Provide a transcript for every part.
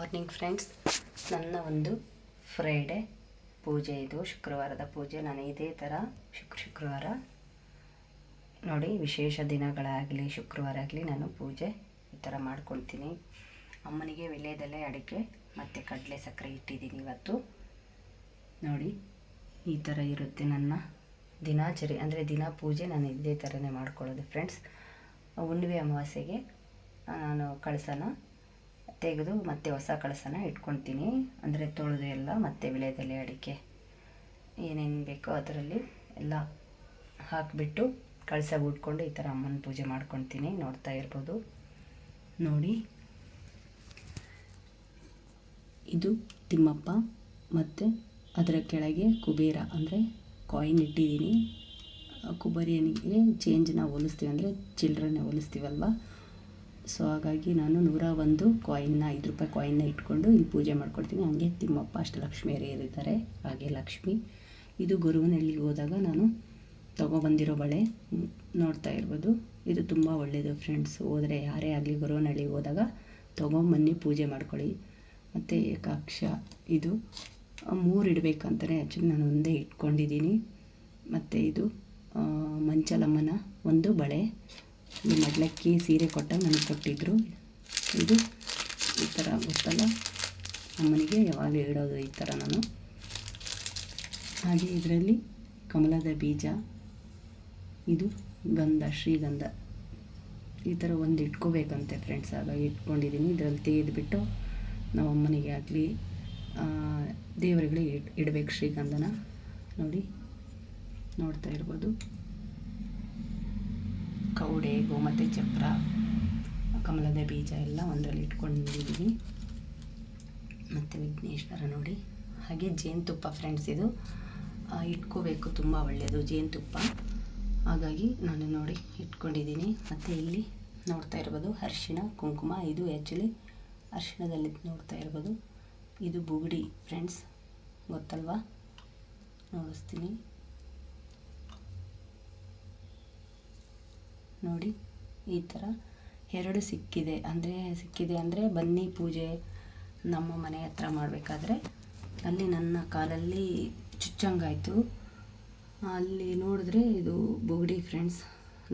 Morning friends, ನನ್ನ ಒಂದು Friday ಪೂಜೆ ಇದು. ಶುಕ್ರವಾರದ ಪೂಜೆ. ನಾನು ಇದೇ ಥರ ಶುಕ್ರ ಶುಕ್ರವಾರ ನೋಡಿ, ವಿಶೇಷ ದಿನಗಳಾಗಲಿ, ಶುಕ್ರವಾರ ಆಗಲಿ ನಾನು ಪೂಜೆ ಈ ಥರ ಮಾಡ್ಕೊಳ್ತೀನಿ. ಅಮ್ಮನಿಗೆ ವಿಲೇದಲೆ ಅಡಿಕೆ, ಮತ್ತು ಕಡಲೆ ಸಕ್ಕರೆ ಇಟ್ಟಿದ್ದೀನಿ ಇವತ್ತು. ನೋಡಿ, ಈ ಥರ ಇರುತ್ತೆ ನನ್ನ ದಿನಾಚರಿ, ಅಂದರೆ ದಿನ ಪೂಜೆ ನಾನು ಇದೇ ಥರನೇ ಮಾಡ್ಕೊಳ್ಳೋದು ಫ್ರೆಂಡ್ಸ್. ಹುಣ್ಣಿಮೆ ಅಮಾವಾಸ್ಯೆಗೆ ನಾನು ಕಳಸನ ತೆಗೆದು ಮತ್ತೆ ಹೊಸ ಕಳಸನ ಇಟ್ಕೊತೀನಿ ಅಂದರೆ ತೊಳೆದು ಎಲ್ಲ ಮತ್ತೆ ವಿಳೆದೆಲೆ ಅಡಿಕೆ ಏನೇನು ಬೇಕೋ ಅದರಲ್ಲಿ ಎಲ್ಲ ಹಾಕಿಬಿಟ್ಟು ಕಳಸ ಉಟ್ಕೊಂಡು ಈ ಥರ ಅಮ್ಮನ ಪೂಜೆ ಮಾಡ್ಕೊತೀನಿ ನೋಡ್ತಾ ಇರ್ಬೋದು. ನೋಡಿ. ಇದು ತಿಮ್ಮಪ್ಪ ಮತ್ತು ಅದರ ಕೆಳಗೆ ಕುಬೇರ ಅಂದರೆ ಕಾಯಿನ್ ಇಟ್ಟಿದ್ದೀನಿ. ಕುಬರಿಯನಿಗೆ ಚೇಂಜನ್ನ ಹೋಲಿಸ್ತೀವಿ ಅಂದರೆ ಚಿಲ್ಡ್ರನ್ನೇ ಹೋಲಿಸ್ತೀವಲ್ವ? ಸೊ ಹಾಗಾಗಿ ನಾನು ನೂರ ಒಂದು ಕಾಯಿನ್ನ ಐದು ರೂಪಾಯಿ ಕಾಯಿನ್ನ ಇಟ್ಕೊಂಡು ಇಲ್ಲಿ ಪೂಜೆ ಮಾಡ್ಕೊಡ್ತೀನಿ. ಹಂಗೆ ತಿಮ್ಮಪ್ಪ ಅಷ್ಟಲಕ್ಷ್ಮಿಯರು ಇದ್ದಾರೆ ಹಾಗೆ ಲಕ್ಷ್ಮಿ. ಇದು ಗುರುವಿನಹಳ್ಳಿಗೆ ಹೋದಾಗ ನಾನು ತೊಗೊಬಂದಿರೋ ಬಳೆ ನೋಡ್ತಾ ಇರ್ಬೋದು. ಇದು ತುಂಬ ಒಳ್ಳೆಯದು ಫ್ರೆಂಡ್ಸ್ ಹೋದರೆ ಯಾರೇ ಆಗಲಿ ಗುರುವಿನಳ್ಳಿಗೆ ಹೋದಾಗ ತೊಗೊಂಬನ್ನಿ, ಪೂಜೆ ಮಾಡ್ಕೊಳ್ಳಿ. ಮತ್ತು ಏಕಾಕ್ಷ ಇದು. ಮೂರು ಇಡಬೇಕಂತಾನೆ ಆ್ಯಕ್ಚುಲಿ ನಾನು ಒಂದೇ ಇಟ್ಕೊಂಡಿದ್ದೀನಿ. ಮತ್ತು ಇದು ಮಂಚಲಮ್ಮನ ಒಂದು ಬಳೆ. ಈ ಮಡ್ಲಕ್ಕಿ ಸೀರೆ ಕೊಟ್ಟಾಗ ನನಗೆ ಕೊಟ್ಟಿದ್ದರು ಇದು ಈ ಥರ ಗೊತ್ತಲ್ಲ? ಅಮ್ಮನಿಗೆ ಯಾವಾಗಲೂ ಹೇಳೋದು ಈ ಥರ ನಾನು. ಹಾಗೆ ಇದರಲ್ಲಿ ಕಮಲದ ಬೀಜ, ಇದು ಗಂಧ, ಶ್ರೀಗಂಧ. ಈ ಥರ ಒಂದು ಇಟ್ಕೋಬೇಕಂತೆ ಫ್ರೆಂಡ್ಸ್ ಹಾಗಾಗಿ ಇಟ್ಕೊಂಡಿದ್ದೀನಿ ಇದರಲ್ಲಿ ತೆಗೆದುಬಿಟ್ಟು ನಾವು ಅಮ್ಮನಿಗೆ ಆಗಲಿ ದೇವರುಗಳಿಗೆ ಇಟ್ ಇಡಬೇಕು ಶ್ರೀಗಂಧನ. ನೋಡಿ, ನೋಡ್ತಾ ಇರ್ಬೋದು. ಕೌಡೆ ಗೋಮತೆ ಚಪ್ರ ಕಮಲದ ಬೀಜ ಎಲ್ಲ ಒಂದರಲ್ಲಿ ಇಟ್ಕೊಂಡಿದ್ದೀನಿ ಮತ್ತು ವಿಘ್ನೇಶ್ವರ ನೋಡಿ. ಹಾಗೆ ಜೇನುತುಪ್ಪ ಫ್ರೆಂಡ್ಸ್ ಇದು. ಇಟ್ಕೋಬೇಕು, ತುಂಬ ಒಳ್ಳೆಯದು ಜೇನುತುಪ್ಪ. ಹಾಗಾಗಿ ನಾನು ನೋಡಿ ಇಟ್ಕೊಂಡಿದ್ದೀನಿ. ಮತ್ತು ಇಲ್ಲಿ ನೋಡ್ತಾ ಇರ್ಬೋದು ಅರಿಶಿಣ, ಕುಂಕುಮ. ಇದು ಆ್ಯಕ್ಚುಲಿ ಅರಿಶಿಣದಲ್ಲಿ ನೋಡ್ತಾ ಇರ್ಬೋದು. ಇದು ಬುಗುಡಿ ಫ್ರೆಂಡ್ಸ್ ಗೊತ್ತಲ್ವಾ? ನೋಡಿಸ್ತೀನಿ. ನೋಡಿ, ಈ ಥರ ಎರಡು ಸಿಕ್ಕಿದೆ. ಅಂದರೆ ಸಿಕ್ಕಿದೆ ಅಂದರೆ ಬನ್ನಿ ಪೂಜೆ ನಮ್ಮ ಮನೆ ಹತ್ರ ಮಾಡಬೇಕಾದ್ರೆ. ಅಲ್ಲಿ ನನ್ನ ಕಾಲಲ್ಲಿ ಚುಚ್ಚಂಗಾಯಿತು ಅಲ್ಲಿ ನೋಡಿದ್ರೆ ಇದು ಬುಗುಡಿ ಫ್ರೆಂಡ್ಸ್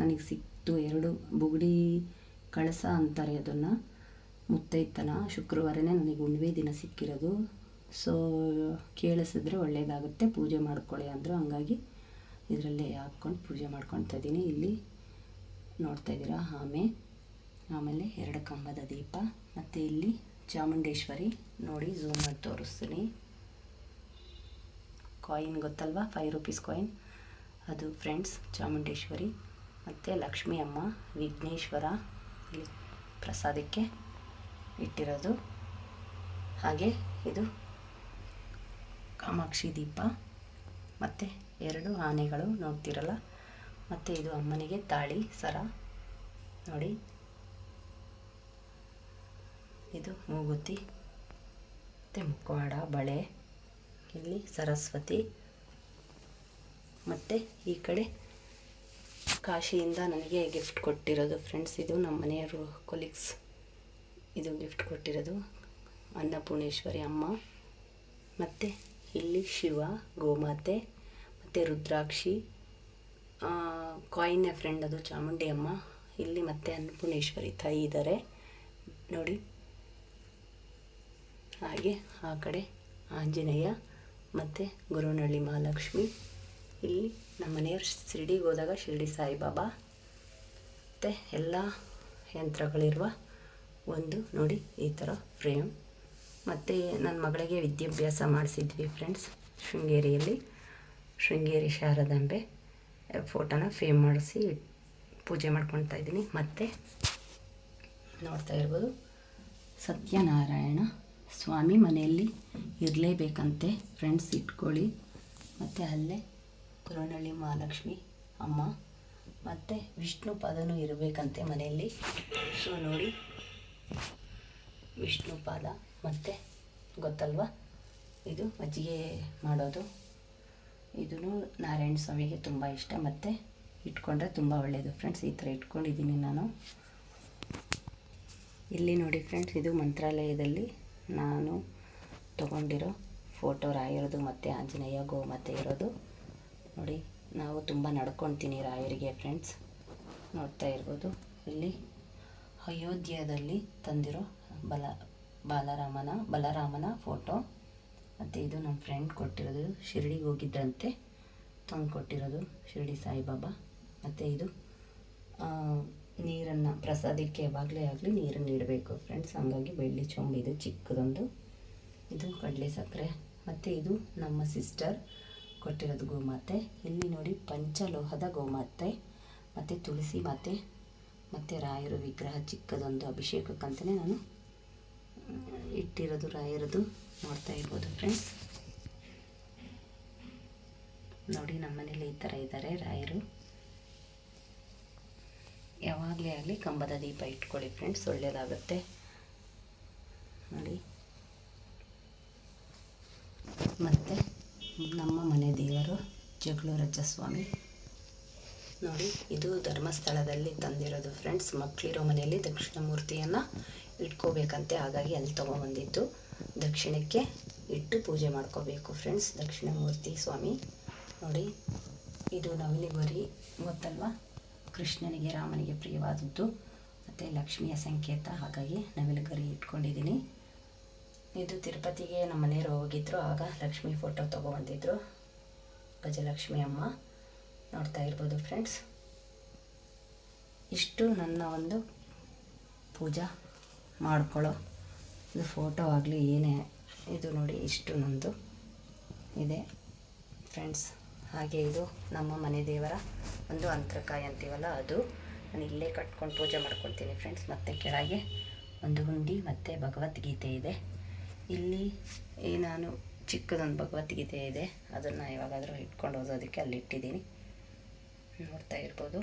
ನನಗೆ ಸಿಕ್ತು ಎರಡು ಬುಗುಡಿ ಕಳಸ ಅಂತಾರೆ ಅದನ್ನು. ಮುತ್ತೈತನ ಶುಕ್ರವಾರನೇ ನನಗೆ ಉಣ್ವೆ ದಿನ ಸಿಕ್ಕಿರೋದು. ಸೊ ಕೇಳಿಸಿದ್ರೆ ಒಳ್ಳೆಯದಾಗುತ್ತೆ ಪೂಜೆ ಮಾಡ್ಕೊಳ್ಳಿ ಅಂದರು. ಹಂಗಾಗಿ ಇದರಲ್ಲೇ ಹಾಕ್ಕೊಂಡು ಪೂಜೆ ಮಾಡ್ಕೊತಾ ಇದ್ದೀನಿ. ಇಲ್ಲಿ ನೋಡ್ತಾ ಇದ್ದೀರಾ? ಆಮೆ. ಆಮೇಲೆ ಎರಡು ಕಂಬದ ದೀಪ. ಮತ್ತು ಇಲ್ಲಿ ಚಾಮುಂಡೇಶ್ವರಿ ನೋಡಿ ಝೂಮ್ ಮಾಡಿ ತೋರಿಸ್ತೀನಿ. ಕಾಯಿನ್ ಗೊತ್ತಲ್ವಾ? ಫೈವ್ ರುಪೀಸ್ ಕಾಯಿನ್ ಅದು ಫ್ರೆಂಡ್ಸ್ ಚಾಮುಂಡೇಶ್ವರಿ. ಮತ್ತು ಲಕ್ಷ್ಮೀ ಅಮ್ಮ, ವಿಘ್ನೇಶ್ವರ. ಇಲ್ಲಿ ಪ್ರಸಾದಕ್ಕೆ ಇಟ್ಟಿರೋದು. ಹಾಗೆ ಇದು ಕಾಮಾಕ್ಷಿ ದೀಪ. ಮತ್ತು ಎರಡು ಆನೆಗಳು ನೋಡ್ತಿರಲ್ಲ? ಮತ್ತು ಇದು ಅಮ್ಮನಿಗೆ ತಾಳಿ, ಸರ. ನೋಡಿ. ಇದು ಮೂಗುತಿ, ಮತ್ತು ಮುಖವಾಡ, ಬಳೆ. ಇಲ್ಲಿ ಸರಸ್ವತಿ. ಮತ್ತು ಈ ಕಡೆ ಕಾಶಿಯಿಂದ ನನಗೆ ಗಿಫ್ಟ್ ಕೊಟ್ಟಿರೋದು ಫ್ರೆಂಡ್ಸ್ ಇದು ನಮ್ಮ ಮನೆಯವರು ಕೊಲೀಗ್ಸ್ ಇದು ಗಿಫ್ಟ್ ಕೊಟ್ಟಿರೋದು ಅನ್ನಪೂರ್ಣೇಶ್ವರಿ ಅಮ್ಮ. ಮತ್ತು ಇಲ್ಲಿ ಶಿವ, ಗೋಮಾತೆ, ಮತ್ತು ರುದ್ರಾಕ್ಷಿ. ಕಾಯಿನ್ ಫ್ರೆಂಡ್ ಅದು ಚಾಮುಂಡಿ ಅಮ್ಮ. ಇಲ್ಲಿ ಮತ್ತೆ ಅನ್ನಪೂರ್ಣೇಶ್ವರಿ ತಾಯಿ ಇದ್ದಾರೆ ನೋಡಿ. ಹಾಗೆ ಆ ಕಡೆ ಆಂಜನೇಯ ಮತ್ತು ಗುರುನಳ್ಳಿ ಮಹಾಲಕ್ಷ್ಮಿ. ಇಲ್ಲಿ ನಮ್ಮ ಮನೆಯವ್ರು ಶಿರ್ಡಿಗೆ ಹೋದಾಗ ಶಿರ್ಡಿ ಸಾಯಿಬಾಬಾ. ಮತ್ತು ಎಲ್ಲ ಯಂತ್ರಗಳಿರುವ ಒಂದು ನೋಡಿ ಈ ಥರ ಫ್ರೇಮ್. ಮತ್ತು ನನ್ನ ಮಗಳಿಗೆ ವಿದ್ಯಾಭ್ಯಾಸ ಮಾಡಿಸಿದ್ವಿ ಫ್ರೆಂಡ್ಸ್ ಶೃಂಗೇರಿಯಲ್ಲಿ. ಶೃಂಗೇರಿ ಶಾರದಾಂಬೆ. ಫೋಟೋನ ಫ್ರೇಮ್ ಮಾಡಿಸಿ ಪೂಜೆ ಮಾಡ್ಕೊಳ್ತಾ ಇದ್ದೀನಿ. ಮತ್ತು ನೋಡ್ತಾ ಇರ್ಬೋದು, ಸತ್ಯನಾರಾಯಣ ಸ್ವಾಮಿ ಮನೆಯಲ್ಲಿ ಇರಲೇಬೇಕಂತೆ. ಫ್ರೆಂಡ್ಸ್ ಇಟ್ಕೊಳ್ಳಿ. ಮತ್ತು ಅಲ್ಲೇ ಕುರನಹಳ್ಳಿ ಮಹಾಲಕ್ಷ್ಮಿ ಅಮ್ಮ. ಮತ್ತು ವಿಷ್ಣು ಪಾದನೂ ಇರಬೇಕಂತೆ ಮನೆಯಲ್ಲಿ. ಸೊ ನೋಡಿ. ವಿಷ್ಣು ಪಾದ. ಮತ್ತು ಗೊತ್ತಲ್ವಾ? ಇದು ಮಜ್ಜಿಗೆ ಮಾಡೋದು. ಇದೂ ನಾರಾಯಣ ಸ್ವಾಮಿಗೆ ತುಂಬ ಇಷ್ಟ, ಮತ್ತು ಇಟ್ಕೊಂಡ್ರೆ ತುಂಬ ಒಳ್ಳೆಯದು ಫ್ರೆಂಡ್ಸ್ ಈ ಥರ ಇಟ್ಕೊಂಡಿದ್ದೀನಿ ನಾನು. ಇಲ್ಲಿ ನೋಡಿ ಫ್ರೆಂಡ್ಸ್ ಇದು ಮಂತ್ರಾಲಯದಲ್ಲಿ ನಾನು ತಗೊಂಡಿರೋ ಫೋಟೋ ರಾಯರದು, ಮತ್ತು ಆಂಜನೇಯ ಗೋಮಾತೆ ಇರೋದು. ನೋಡಿ, ನಾವು ತುಂಬ ನಡ್ಕೊತೀನಿ ರಾಯರಿಗೆ ಫ್ರೆಂಡ್ಸ್ ನೋಡ್ತಾ ಇರ್ಬೋದು. ಇಲ್ಲಿ ಅಯೋಧ್ಯದಲ್ಲಿ ತಂದಿರೋ ಬಲ, ಬಾಲರಾಮನ, ಬಲರಾಮನ ಫೋಟೋ ಮತ್ತು ಇದು ನಮ್ಮ ಫ್ರೆಂಡ್ ಕೊಟ್ಟಿರೋದು ಶಿರಡಿಗೆ ಹೋಗಿದ್ರಂತೆ. ತಂದು ಕೊಟ್ಟಿರೋದು ಶಿರಡಿ ಸಾಯಿಬಾಬಾ. ಮತ್ತು ಇದು ನೀರನ್ನು ಪ್ರಸಾದಕ್ಕೆ ಯಾವಾಗಲೇ ಆಗಲಿ ನೀರನ್ನು ಇಡಬೇಕು ಫ್ರೆಂಡ್ಸ್ ಹಂಗಾಗಿ ಬೆಳ್ಳಿ ಚೊಂಬು ಇದು ಚಿಕ್ಕದೊಂದು. ಇದು ಕಡಲೆ ಸಕ್ಕರೆ. ಮತ್ತು ಇದು ನಮ್ಮ ಸಿಸ್ಟರ್ ಕೊಟ್ಟಿರೋದು ಗೋಮಾತೆ. ಇಲ್ಲಿ ನೋಡಿ ಪಂಚಲೋಹದ ಗೋಮಾತೆ. ಮತ್ತು ತುಳಸಿ ಮಾತೆ. ಮತ್ತು ರಾಯರು ವಿಗ್ರಹ ಚಿಕ್ಕದೊಂದು ಅಭಿಷೇಕಕ್ಕಂತಲೇ ನಾನು ಇಟ್ಟಿರೋದು ರಾಯರದು. ನೋಡ್ತಾ ಇರ್ಬೋದು ಫ್ರೆಂಡ್ಸ್ ನೋಡಿ ನಮ್ಮ ಮನೇಲಿ ಈ ಥರ ಇದ್ದಾರೆ ರಾಯರು. ಯಾವಾಗಲೇ ಆಗಲಿ ಕಂಬದ ದೀಪ ಇಟ್ಕೊಳ್ಳಿ ಫ್ರೆಂಡ್ಸ್ ಒಳ್ಳೆಯದಾಗುತ್ತೆ ನೋಡಿ. ಮತ್ತು ನಮ್ಮ ಮನೆ ದೇವರು ಜಗಳೂರಜ್ಜ ಸ್ವಾಮಿ ನೋಡಿ, ಇದು ಧರ್ಮಸ್ಥಳದಲ್ಲಿ ತಂದಿರೋದು ಫ್ರೆಂಡ್ಸ್ ಮಕ್ಕಳಿರೋ ಮನೆಯಲ್ಲಿ ದಕ್ಷಿಣ ಮೂರ್ತಿಯನ್ನು ಇಟ್ಕೋಬೇಕಂತೆ, ಹಾಗಾಗಿ ಅಲ್ಲಿ ತೊಗೊಂಬಂದಿದ್ದು ದಕ್ಷಿಣಕ್ಕೆ ಇಟ್ಟು ಪೂಜೆ ಮಾಡ್ಕೋಬೇಕು ಫ್ರೆಂಡ್ಸ್ ದಕ್ಷಿಣ ಮೂರ್ತಿ ಸ್ವಾಮಿ. ನೋಡಿ, ಇದು ನವಲಿಗೊರಿ ಗೊತ್ತಲ್ವಾ? ಕೃಷ್ಣನಿಗೆ ರಾಮನಿಗೆ ಪ್ರಿಯವಾದದ್ದು, ಮತ್ತು ಲಕ್ಷ್ಮಿಯ ಸಂಕೇತ. ಹಾಗಾಗಿ ನವಿಲುಗರಿ ಇಟ್ಕೊಂಡಿದ್ದೀನಿ ಇದು ತಿರುಪತಿಗೆ ನಮ್ಮ ಮನೆಯವರು ಹೋಗಿದ್ರು, ಆಗ ಲಕ್ಷ್ಮಿ ಫೋಟೋ ತೊಗೊಬಂದಿದ್ರು ಗಜಲಕ್ಷ್ಮಿ ಅಮ್ಮ. ನೋಡ್ತಾ ಇರ್ಬೋದು ಫ್ರೆಂಡ್ಸ್ ಇಷ್ಟು ನನ್ನ ಒಂದು ಪೂಜಾ ಮಾಡ್ಕೊಳ್ಳೋ ಇದು ಫೋಟೋ ಆಗಲಿ, ಏನೇ, ಇದು ನೋಡಿ ಇಷ್ಟು ನಮ್ಮದು ಇದೆ. ಫ್ರೆಂಡ್ಸ್, ಹಾಗೆ ಇದು ನಮ್ಮ ಮನೆ ದೇವರ ಒಂದು ಅಂತರಕಾಯಿ ಅಂತೀವಲ್ಲ ಅದು. ನಾನು ಇಲ್ಲೇ ಕಟ್ಕೊಂಡು ಪೂಜೆ ಮಾಡ್ಕೊಳ್ತೀನಿ ಫ್ರೆಂಡ್ಸ್. ಮತ್ತು ಕೆಳಗೆ ಒಂದು ಹುಂಡಿ, ಮತ್ತು ಭಗವದ್ಗೀತೆ ಇದೆ. ಇಲ್ಲಿ ನಾನು ಚಿಕ್ಕದೊಂದು ಭಗವದ್ಗೀತೆ ಇದೆ. ಅದನ್ನು ಯಾವಾಗಾದರೂ ಇಟ್ಕೊಂಡು ಓದೋದಕ್ಕೆ ಅಲ್ಲಿ ಇಟ್ಟಿದ್ದೀನಿ. ನೋಡ್ತಾ ಇರ್ಬೋದು.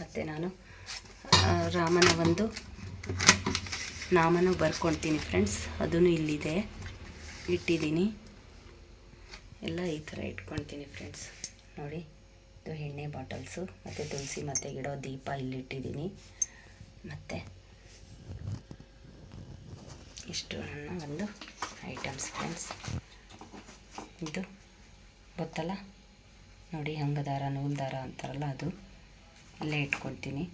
ಮತ್ತು ನಾನು ರಾಮನ ಒಂದು ನಾಮನು ಬರ್ಕೊಳ್ತೀನಿ ಫ್ರೆಂಡ್ಸ್ ಅದೂ ಇಲ್ಲಿದೆ. ಇಟ್ಟಿದ್ದೀನಿ. ಎಲ್ಲ ಈ ಥರ ಇಟ್ಕೊಳ್ತೀನಿ ಫ್ರೆಂಡ್ಸ್ ನೋಡಿ, ಇದು ಎಣ್ಣೆ ಬಾಟಲ್ಸು ಮತ್ತು ತುಳಸಿ ಮತ್ತು ಗಿಡ ದೀಪ ಇಲ್ಲಿಟ್ಟಿದ್ದೀನಿ. ಮತ್ತು ಇಷ್ಟು ನನ್ನ ಒಂದು ಐಟಮ್ಸ್ ಫ್ರೆಂಡ್ಸ್ ಇದು ಗೊತ್ತಲ್ಲ? ನೋಡಿ, ಹಂಗದಾರ, ನೂಲ್ದಾರ ಅಂತಾರಲ್ಲ ಅದು. ಅಲ್ಲೇ ಇಟ್ಕೊಳ್ತೀನಿ.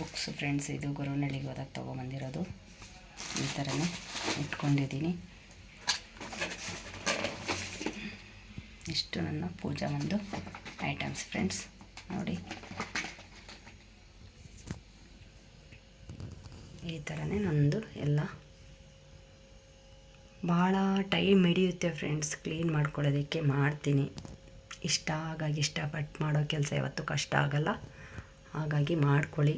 ಬುಕ್ಸ್ ಫ್ರೆಂಡ್ಸ್ ಇದು ಗುರುನಳ್ಳಿಗೆ ಹೋದಾಗ ತೊಗೊಂಬಂದಿರೋದು. ಈ ಥರನೇ ಇಟ್ಕೊಂಡಿದ್ದೀನಿ. ಇಷ್ಟು ನನ್ನ ಪೂಜಾ ಒಂದು ಐಟಮ್ಸ್ ಫ್ರೆಂಡ್ಸ್ ನೋಡಿ. ಈ ಥರನೇ ನಂದು ಎಲ್ಲ. ಭಾಳ ಟೈಮ್ ಹಿಡಿಯುತ್ತೆ ಫ್ರೆಂಡ್ಸ್ ಕ್ಲೀನ್ ಮಾಡ್ಕೊಳ್ಳೋದಕ್ಕೆ ಮಾಡ್ತೀನಿ. ಇಷ್ಟ ಹಾಗಾಗಿ ಇಷ್ಟಪಟ್ಟು ಮಾಡೋ ಕೆಲಸ ಯಾವತ್ತೂ ಕಷ್ಟ ಆಗಲ್ಲ. ಹಾಗಾಗಿ ಮಾಡ್ಕೊಳ್ಳಿ.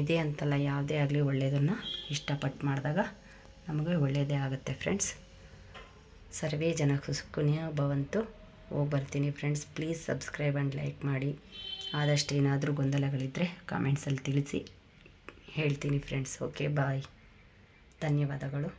ಇದೇ ಅಂತಲ್ಲ, ಯಾವುದೇ ಆಗಲಿ ಒಳ್ಳೆಯದನ್ನು ಇಷ್ಟಪಟ್ಟು ಮಾಡಿದಾಗ ನಮಗೆ ಒಳ್ಳೆಯದೇ ಆಗುತ್ತೆ ಫ್ರೆಂಡ್ಸ್ ಸರ್ವೇ ಜನ ಸುಖಿನೋ ಭವಂತು. ಹೋಗಿ ಬರ್ತೀನಿ friends please subscribe and like ಮಾಡಿ. ಆದಷ್ಟು ಏನಾದರೂ ಗೊಂದಲಗಳಿದ್ದರೆ ಕಾಮೆಂಟ್ಸಲ್ಲಿ ತಿಳಿಸಿ. ಹೇಳ್ತೀನಿ ಫ್ರೆಂಡ್ಸ್ ಓಕೆ ಬಾಯ್ ಧನ್ಯವಾದಗಳು.